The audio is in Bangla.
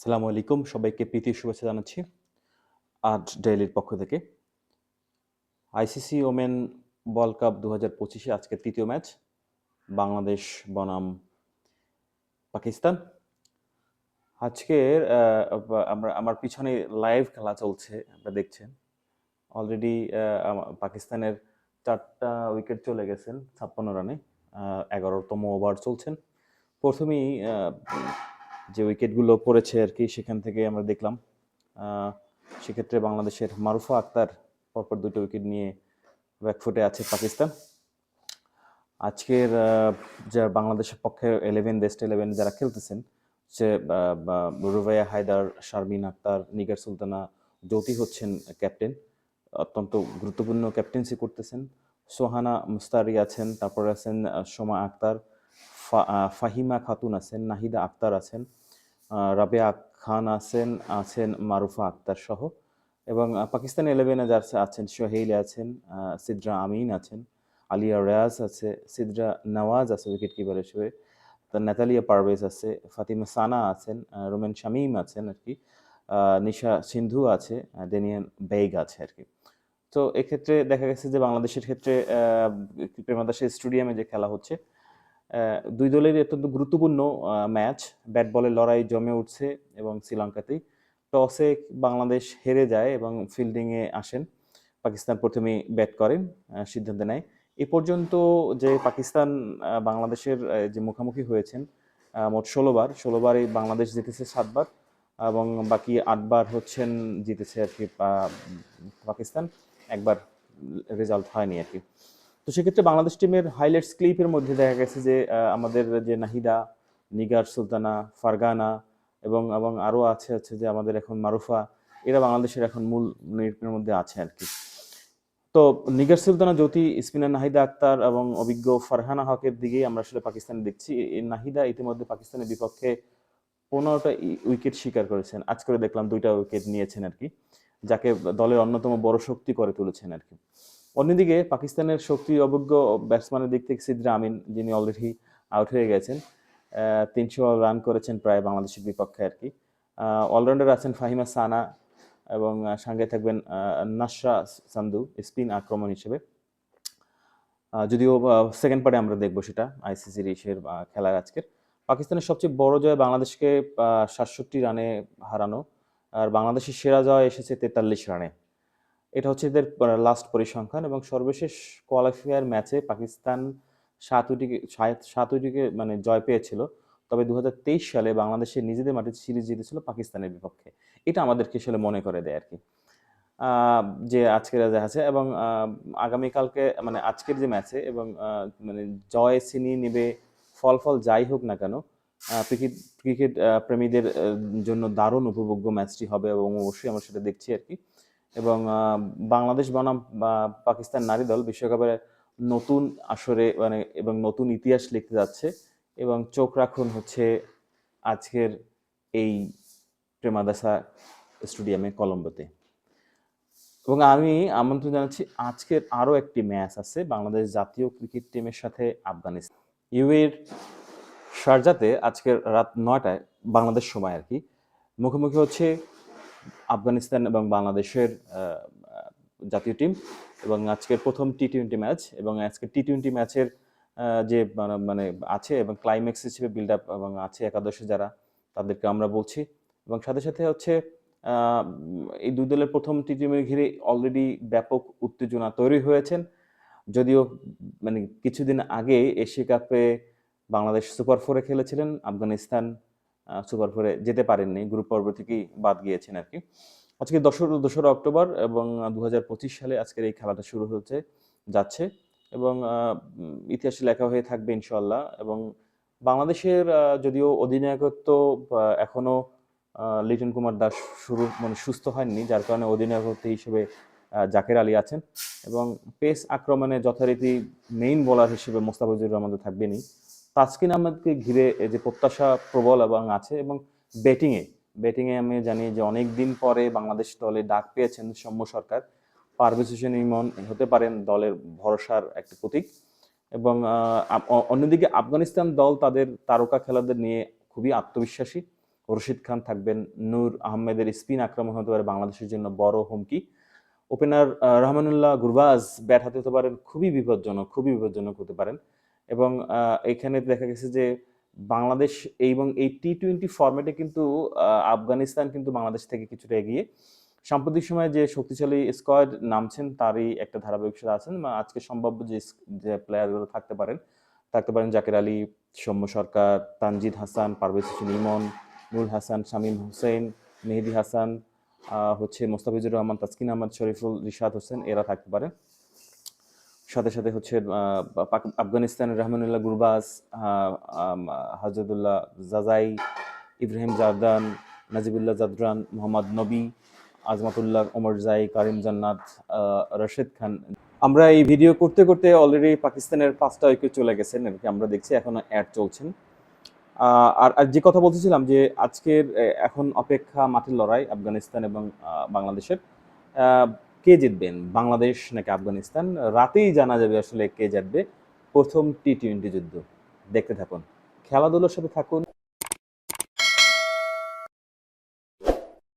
সালামু আলাইকুম। সবাইকে প্রীতি শুভেচ্ছা জানাচ্ছি আজ ডেইলির পক্ষ থেকে। আইসিসি ওমেন ওয়ার্ল্ড কাপ দু হাজার পঁচিশে আজকে তৃতীয় ম্যাচ, বাংলাদেশ, বনাম, পাকিস্তান। আজকের আমরা, আমার পিছনে লাইভ খেলা চলছে, আপনারা দেখছেন। অলরেডি পাকিস্তানের চারটা উইকেট চলে গেছেন, ছাপ্পান্ন রানে এগারোতম ওভার চলছেন। প্রথমেই যে উইকেটগুলো পড়েছে আর কি, সেখান থেকে আমরা দেখলাম। সেক্ষেত্রে বাংলাদেশের মারুফা আক্তার পরপর দুটো উইকেট নিয়ে ব্যাকফুটে আছে পাকিস্তান। আজকের যা বাংলাদেশের পক্ষে ইলেভেন বেস্ট ইলেভেন যারা খেলতেছেন সে রুবাইয়া হায়দার, শারমিন আক্তার, নিগার সুলতানা জ্যোতি হচ্ছেন ক্যাপ্টেন অত্যন্ত গুরুত্বপূর্ণ ক্যাপ্টেন্সি করতেছেন। সোহানা মুস্তারি আছেন, তারপরে আছেন সোমা আক্তার ফাহিমা খাতুন আছেন, নাহিদা আক্তার আছেন রাবেয়া খান আছেন আছেন মারুফা আক্তার সহ। এবং পাকিস্তান ইলেভেনে যারা আছেন সোহেইল আছেন সিদ্রা আমিন আছেন, আলিয়া রেয়াজ আছে, সিদ্রা নওয়াজ আছে উইকেট কিপার হিসেবে নেতালিয়া পারভেজ আছে, ফাতিমা সানা আছেন রোমেন শামীম আছেন আর কি নিশা সিন্ধু আছে ডেনিয়ান বেগ আছে আর কি। তো এক্ষেত্রে দেখা গেছে যে বাংলাদেশের ক্ষেত্রে প্রেমাদাসের স্টেডিয়ামে যে খেলা হচ্ছে দুই দলের অত্যন্ত গুরুত্বপূর্ণ ম্যাচ ব্যাট বলের লড়াই জমে উঠছে এবং শ্রীলঙ্কাতেই। টসে বাংলাদেশ হেরে যায় এবং ফিল্ডিংয়ে আসেন। পাকিস্তান প্রথমেই ব্যাট করেন সিদ্ধান্ত নেয়। এ পর্যন্ত যে পাকিস্তান বাংলাদেশের যে মুখোমুখি হয়েছেন মোট ষোলোবার ষোলোবারই বাংলাদেশ জিতেছে সাতবার এবং বাকি আটবার হচ্ছেন, জিতেছে আর কি পাকিস্তান। একবার রেজাল্ট হয়নি আর কি। সেক্ষেত্রে বাংলাদেশ টিমের হাইলাইটস ক্লিপের মধ্যে দেখা গেছে যে আমাদের যে নাহিদা, নিগার, সুলতানা, ফারগানা এবং এবং আরও আছে হচ্ছে যে আমাদের এখন মারুফা, এরা বাংলাদেশের এখন মূল নির্ণয়ের মধ্যে আছে আর কি। তো নিগার, সুলতানা, জ্যোতি, স্পিনার নাহিদা আক্তার এবং অভিজ্ঞ ফারহানা হকের দিকেই আমরা আসলে পাকিস্তানে দেখছি। নাহিদা ইতিমধ্যে পাকিস্তানের বিপক্ষে পনেরোটা উইকেট শিকার করেছেন। আজ করে দেখলাম দুইটা উইকেট নিয়েছেন আর কি, যাকে দলের অন্যতম বড় শক্তি করে তুলেছেন আর কি। অন্যদিকে পাকিস্তানের শক্তি অভিজ্ঞ ব্যাটসম্যানের দিক থেকে সিদ্রা আমিন, যিনি অলরেডি আউট হয়ে গেছেন তিনশো রান করেছেন প্রায় বাংলাদেশের বিপক্ষে আর কি। অলরাউন্ডার আছেন ফাহিমা সানা এবং সঙ্গে থাকবেন নাসরা সান্দু স্পিন আক্রমণ হিসেবে। যদিও সেকেন্ড পার্টে আমরা দেখব সেটা আইসিসির ইসের খেলার আজকের। পাকিস্তানের সবচেয়ে বড় জয় বাংলাদেশকে সাতষট্টি রানে হারানো, আর বাংলাদেশের সেরা জয় এসেছে তেতাল্লিশ রানে এটা হচ্ছে এদের লাস্ট পরিসংখ্যান এবং সর্বশেষ কোয়ালিফায়ার ম্যাচে পাকিস্তান সাত উইকেটে, সাত- সাত মানে জয় পেয়েছিল। তবে দু হাজার তেইশ সালে বাংলাদেশের নিজেদের মাটিতে সিরিজ জিতেছিল পাকিস্তানের বিপক্ষে। এটা আমাদেরকে আসলে মনে করে দেয় আর কি। যে আজকের যা আছে এবং আগামীকালকে মানে আজকের যে ম্যাচে এবং মানে জয় সিনি নেবে, ফল ফল যাই হোক না কেন ক্রিকেট ক্রিকেট প্রেমীদের জন্য দারুণ উপভোগ্য ম্যাচটি হবে এবং অবশ্যই আমরা সেটা দেখছি আর কি। এবং বাংলাদেশ বনাম পাকিস্তান নারী দল বিশ্বকাপের নতুন আসরে মানে এবং নতুন ইতিহাস লিখতে যাচ্ছে এবং চোখ রাখুন হচ্ছে আজকের এই প্রেমাদাসা স্টেডিয়ামে কলম্বোতে। এবং আমি আমন্ত্রণ জানাচ্ছি আজকের আরও একটি ম্যাচ আছে বাংলাদেশ জাতীয় ক্রিকেট টিমের সাথে আফগানিস্তান। ইউএর শারজাতে আজকের রাত নয়টায়, বাংলাদেশ সময় আর কি, মুখোমুখি হচ্ছে আফগানিস্তান এবং বাংলাদেশের জাতীয় টিম এবং আজকের প্রথম টি টোয়েন্টি ম্যাচ এবং আজকে টি টোয়েন্টি ম্যাচের যে মানে মানে আছে এবং ক্লাইম্যাক্স হিসেবে বিল্ড আপ এবং আছে একাদশে যারা, তাদেরকে আমরা বলছি এবং সাথে সাথে হচ্ছে এই দুই দলের প্রথম টি টোয়েন্টি ঘিরে অলরেডি ব্যাপক উত্তেজনা তৈরি হয়েছেন। যদিও মানে কিছুদিন আগে এশিয়া কাপে বাংলাদেশ সুপার ফোরে খেলেছিলেন, আফগানিস্তান সুপার ফোরে যেতে পারেননি, গ্রুপ পর্ব থেকেই বাদ গিয়েছেন আর কি। আজকে দশরা দোসরা অক্টোবর এবং দু হাজার পঁচিশ সালে আজকের এই খেলাটা শুরু হচ্ছে যাচ্ছে এবং ইতিহাসে লেখা হয়ে থাকবে ইনশাল্লাহ এবং বাংলাদেশের যদিও অধিনায়কত্ব এখনও এখনও লিটন কুমার দাস শুরু মানে সুস্থ হয়নি, যার কারণে অধিনায়কত্ব হিসেবে জাকের আলী আছেন এবং পেস আক্রমণে যথারীতি মেইন বোলার হিসেবে মোস্তাফিজুর রহমান থাকবেনই। তাসকিন আহমেদকে ঘিরে যে প্রত্যাশা প্রবল এবং আছে এবং ব্যাটিংয়ে ব্যাটিংয়ে আমি জানি যে অনেক দিন পরে বাংলাদেশ দলে ডাক পেয়েছেন সৌম্য সরকার। পারভেজ হোসেন ইমন হতে পারেন দলের ভরসার একটি প্রতীক। এবং অন্যদিকে আফগানিস্তান দল তাদের তারকা খেলাদের নিয়ে খুবই আত্মবিশ্বাসী। রশিদ খান থাকবেন, নূর আহমেদের স্পিন আক্রমণ হতে পারে বাংলাদেশের জন্য বড় হুমকি। ওপেনার রহমানুল্লাহ গুরবাজ ব্যাট হাতে হতে পারেন, খুবই বিপজ্জনক খুবই বিপজ্জনক হতে পারেন। এবং এখানে দেখা গেছে যে বাংলাদেশ এবং এই টি টোয়েন্টি ফরম্যাটে কিন্তু আফগানিস্তান কিন্তু বাংলাদেশ থেকে কিছুটা এগিয়ে। সাম্প্রতিক সময়ে যে শক্তিশালী স্কোয়াড নামছেন, তারই একটা ধারাবাহিকতা আছেন। আজকে সম্ভাব্য যে যে প্লেয়ারগুলো থাকতে পারেন থাকতে পারেন জাকের আলী, সৌম্য সরকার, তানজিদ হাসান, পারভেজ হোসেন ইমন নুল হাসান, শামীম হোসেন, মেহেদি হাসান হচ্ছে মোস্তাফিজুর রহমান, তাসকিন আহমদ, শরীফুল রিশাদ হোসেন, এরা থাকতে পারে সাথে সাথে হচ্ছে আফগানিস্তানের রহমানুল্লাহ আহ, আম, জাজাই ইব্রাহিম জারদান নাজিবুল্লাহ জাদরান মোহাম্মদ নবী আজমাতুল্লাহ ওমর জাই কারিম জান্নাত রশিদ খান। আমরা এই ভিডিও করতে করতে অলরেডি পাকিস্তানের পাঁচটা উইকেট চলে গেছেন আর কি আমরা দেখছি এখন অ্যাড চলছেন। আর আর যে কথা বলতেছিলাম যে আজকের এখন অপেক্ষা মাঠের লড়াই আফগানিস্তান এবং বাংলাদেশের। কে জিতবেন? বাংলাদেশ নাকি আফগানিস্তান? রাতেই জানা যাবে আসলে কে জিতবে প্রথম টি টোয়েন্টি যুদ্ধ। দেখতে থাকুন। খেলাধুলোর সাথে থাকুন।